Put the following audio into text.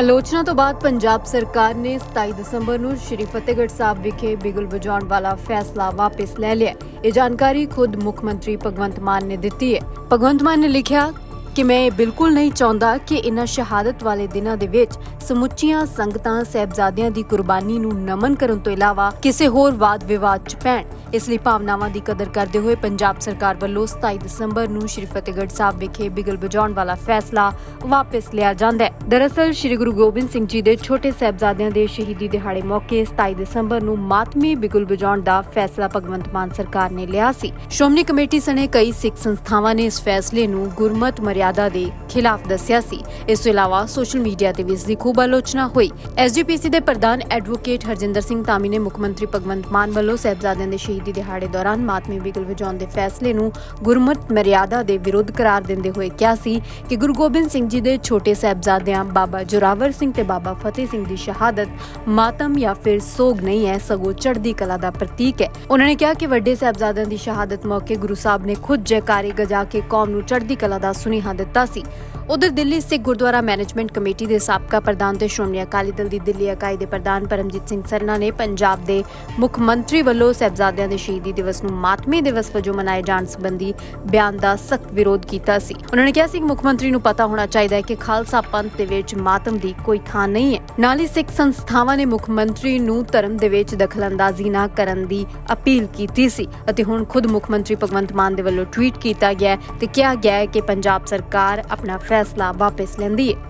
ਆਲੋਚਨਾ ਤੋਂ ਬਾਅਦ ਪੰਜਾਬ ਸਰਕਾਰ ਨੇ 27 ਦਸੰਬਰ ਨੂੰ ਸ਼੍ਰੀ ਫਤਿਹਗੜ੍ਹ ਸਾਹਿਬ ਵਿਖੇ ਬਿਗਲ ਵਜਾਉਣ ਵਾਲਾ ਫੈਸਲਾ ਵਾਪਸ ਲੈ ਲਿਆ। ਇਹ ਜਾਣਕਾਰੀ ਖੁਦ ਮੁੱਖ ਮੰਤਰੀ ਭਗਵੰਤ ਮਾਨ ਨੇ ਦਿੱਤੀ ਹੈ। ਭਗਵੰਤ ਮਾਨ ਨੇ ਲਿਖਿਆ ਕਿ ਮੈਂ ਇਹ ਬਿਲਕੁਲ ਨਹੀਂ ਚਾਹੁੰਦਾ ਕਿ ਇਨ੍ਹਾਂ ਸ਼ਹਾਦਤ ਵਾਲੇ ਦਿਨਾਂ ਦੇ ਵਿੱਚ ਸਮੁੱਚੀਆਂ ਸੰਗਤਾਂ ਸਹਿਬਜ਼ਾਦਿਆਂ ਦੀ ਕੁਰਬਾਨੀ ਨੂੰ ਨਮਨ ਕਰਨ ਤੋਂ ਇਲਾਵਾ ਕਿਸੇ ਹੋਰ ਵਾਦ ਵਿਵਾਦ 'ਚ ਪੈਣ। ਇਸ ਲਈ ਭਾਵਨਾਵਾਂ ਦੀ ਕਦਰ ਕਰਦੇ ਹੋਏ ਪੰਜਾਬ ਸਰਕਾਰ ਵੱਲੋਂ 27 ਦਸੰਬਰ ਨੂੰ ਸ਼੍ਰੀ ਫਤਿਹਗੜ੍ਹ ਸਾਹਿਬ ਵਿਖੇ ਬਿਗਲ ਵਜਾਉਣ ਵਾਲਾ ਫੈਸਲਾ ਵਾਪਸ ਲਿਆ ਜਾਂਦਾ ਹੈ। ਦਰਅਸਲ, ਸ਼੍ਰੀ ਗੁਰੂ ਗੋਬਿੰਦ ਸਿੰਘ ਜੀ ਦੇ ਛੋਟੇ ਸਾਹਿਬਜ਼ਾਦਿਆਂ ਦੇ ਸ਼ਹੀਦੀ ਦਿਹਾੜੇ ਮੌਕੇ 27 ਦਸੰਬਰ ਨੂੰ ਮਾਤਮੀ ਬਿਗਲ ਵਜਾਉਣ ਦਾ ਫੈਸਲਾ ਭਗਵੰਤ ਮਾਨ ਸਰਕਾਰ ਨੇ ਲਿਆ ਸੀ। ਸ਼੍ਰੋਮਣੀ ਕਮੇਟੀ ਸਣੇ ਕਈ ਸਿੱਖ ਸੰਸਥਾਵਾਂ ਨੇ ਇਸ ਫੈਸਲੇ ਨੂੰ ਗੁਰਮਤ ਮਰਿਆਦਾ ਦੇ ਖਿਲਾਫ ਦੱਸਿਆ ਸੀ। ਇਸ ਤੋਂ ਇਲਾਵਾ ਸੋਸ਼ਲ ਮੀਡੀਆ ਤੇ ਵੀ ਇਸ ਦੀ ਖੂਬ ਆਲੋਚਨਾ ਹੋਈ। ਐਸਜੀਪੀਸੀ ਦੇ ਪ੍ਰਧਾਨ ਐਡਵੋਕੇਟ ਹਰਜਿੰਦਰ ਸਿੰਘ ਧਾਮੀ ਨੇ ਮੁੱਖ ਮੰਤਰੀ ਭਗਵੰਤ ਮਾਨ ਵੱਲੋਂ ਸਾਹਿਬਜ਼ਾਦਿਆਂ ਦੇ ਸ਼ਹੀਦੀ ਦਿਹਾੜੇ ਦੌਰਾਨ ਮਾਤਮੀ ਬਿਗਲ ਵਜਾਉਣ ਦੇ ਫੈਸਲੇ ਨੂੰ ਗੁਰਮਤ ਮਰਿਆਦਾ ਦੇ ਵਿਰੁੱਧ ਕਰਾਰ ਦਿੰਦੇ ਹੋਏ ਕਿਹਾ ਸੀ ਕਿ ਗੁਰੂ ਗੋਬਿੰਦ ਸਿੰਘ ਜੀ ਦੇ ਛੋਟੇ ਸਾਹਿਬਜ਼ਾਦਿਆਂ ਬਾਬਾ ਜੋਰਾਵਰ ਸਿੰਘ ਤੇ ਬਾਬਾ ਫਤਿਹ ਸਿੰਘ ਦੀ ਸ਼ਹਾਦਤ ਮਾਤਮ ਜਾਂ ਫਿਰ ਸੋਗ ਨਹੀਂ ਹੈ, ਸਗੋਂ ਚੜ੍ਹਦੀ ਕਲਾ ਦਾ ਪ੍ਰਤੀਕ ਹੈ। ਉਹਨਾਂ ਨੇ ਕਿਹਾ ਕਿ ਵੱਡੇ ਸਾਹਿਬਜ਼ਾਦਿਆਂ ਦੀ ਸ਼ਹਾਦਤ ਮੌਕੇ ਗੁਰੂ ਸਾਹਿਬ ਨੇ ਖੁਦ ਜੈਕਾਰੇ ਗਜਾ ਕੇ ਕੌਮ ਨੂੰ ਚੜ੍ਹਦੀ ਕਲਾ ਦਾ ਸੁਨੇਹਾ ਦਿੱਤਾ ਸੀ। ਉਧਰ ਦਿੱਲੀ ਸਿੱਖ ਗੁਰਦੁਆਰਾ ਮੈਨੇਜਮੈਂਟ ਕਮੇਟੀ ਦੇ ਸਾਬਕਾ ਪ੍ਰਧਾਨ ਤੇ ਸ਼੍ਰੋਮਣੀ ਅਕਾਲੀ ਦਲ ਦੀ ਦਿੱਲੀ ਇਕਾਈ ਦੇ ਪ੍ਰਧਾਨ ਪਰਮਜੀਤ ਸਿੰਘ ਸਰਨਾ ਨੇ ਪੰਜਾਬ ਦੇ ਮੁੱਖ ਮੰਤਰੀ ਵੱਲੋਂ ਸਾਹਿਬਜ਼ਾਦਿਆਂ ਦੇ ਸ਼ਹੀਦੀ ਦਿਵਸ ਨੂੰ ਮਾਤਮੀ ਦਿਵਸ ਵਜੋਂ ਮਨਾਏ ਜਾਣ ਸੰਬੰਧੀ ਬਿਆਨ ਦਾ ਸਖਤ ਵਿਰੋਧ ਕੀਤਾ ਸੀ। ਉਹਨਾਂ ਨੇ ਕਿਹਾ ਸੀ ਕਿ ਮੁੱਖ ਮੰਤਰੀ ਨੂੰ ਪਤਾ ਹੋਣਾ ਚਾਹੀਦਾ ਹੈ ਕਿ ਖਾਲਸਾ ਪੰਥ ਦੇ ਵਿੱਚ ਮਾਤਮ ਦੀ ਕੋਈ ਥਾਂ ਨਹੀਂ ਹੈ। ਨਾਲ ਹੀ ਸਿੱਖ ਸੰਸਥਾਵਾਂ ਨੇ ਮੁੱਖ ਮੰਤਰੀ ਨੂੰ ਧਰਮ ਦੇ ਵਿੱਚ ਦਖਲਅੰਦਾਜ਼ੀ ਨਾ ਕਰਨ ਦੀ ਅਪੀਲ ਕੀਤੀ ਸੀ ਅਤੇ ਹੁਣ ਖੁਦ ਮੁੱਖ ਮੰਤਰੀ ਭਗਵੰਤ ਮਾਨ ਦੇ ਵੱਲੋਂ ਟਵੀਟ ਕੀਤਾ ਗਿਆ ਤੇ ਕਿਹਾ ਗਿਆ ਹੈ ਕਿ ਪੰਜਾਬ ਸਰਕਾਰ ਆਪਣਾ ਫੈਸਲਾ ਵਾਪਸ ਲੈਂਦੀ ਹੈ।